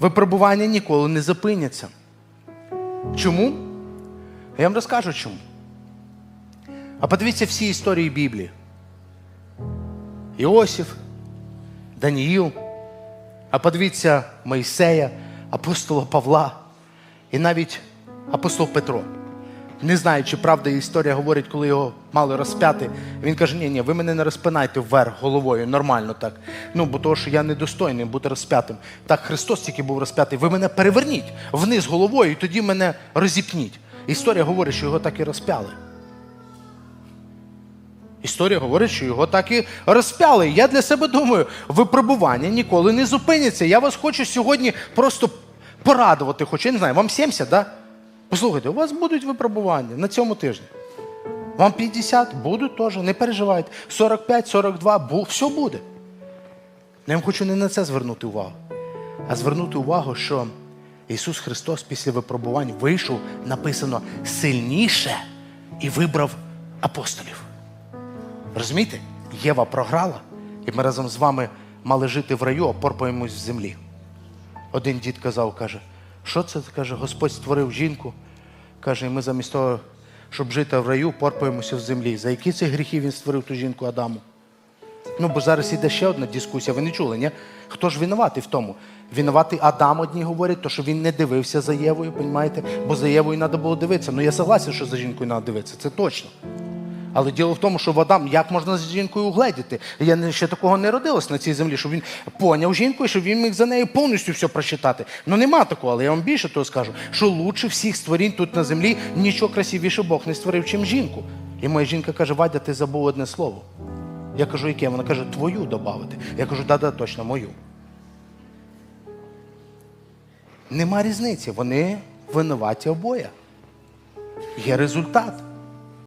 Випробування ніколи не зупиняться. Чому? Я вам розкажу чому. А подивіться всі історії Біблії. Іосиф, Даніїл, а подивіться Мойсея, апостола Павла і навіть апостол Петро. Не знаю, чи правда історія говорить, коли його мали розп'яти. Він каже: ні, ні, ви мене не розпинайте вверх головою, нормально так. Ну, бо того, що я недостойний бути розп'ятим. Так Христос тільки був розп'ятий. Ви мене переверніть вниз головою, і тоді мене розіпніть. Історія говорить, що його так і розп'яли. Історія говорить, що його так і розп'яли. Я для себе думаю, випробування ніколи не зупиняться. Я вас хочу сьогодні просто порадувати, хоч я не знаю, вам 70, да? Послухайте, у вас будуть випробування на цьому тижні. Вам 50 будуть теж, не переживайте. 45, 42, бу, все буде. Я вам хочу не на це звернути увагу, а звернути увагу, що Ісус Христос після випробувань вийшов, написано, сильніше і вибрав апостолів. Розумієте? Єва програла, і ми разом з вами мали жити в раю, а порпаємось в землі. Один дід казав, каже, що це? Каже, Господь створив жінку. Каже, і ми замість того, щоб жити в раю, порпаємося в землі. За які це гріхи він створив ту жінку Адаму? Ну, бо зараз іде ще одна дискусія, ви не чули, ні? Хто ж винуватий в тому? Винуватий Адам, одні говорять, то що він не дивився за Євою, розумієте? Бо за Євою треба було дивитися. Ну я согласен, що за жінкою треба дивитися, це точно. Але діло в тому, що в як можна з жінкою угледіти? Я ще такого не родилось на цій землі, щоб він поняв жінку і щоб він міг за нею повністю все прочитати. Ну нема такого, але я вам більше того скажу, що лучше всіх створінь тут на землі нічого красивіше Бог не створив, чим жінку. І моя жінка каже: Вадя, ти забув одне слово. Я кажу, яке? Вона каже, твою додати. Я кажу, да-да, точно, мою. Нема різниці, вони винуваті обоє. Є результат.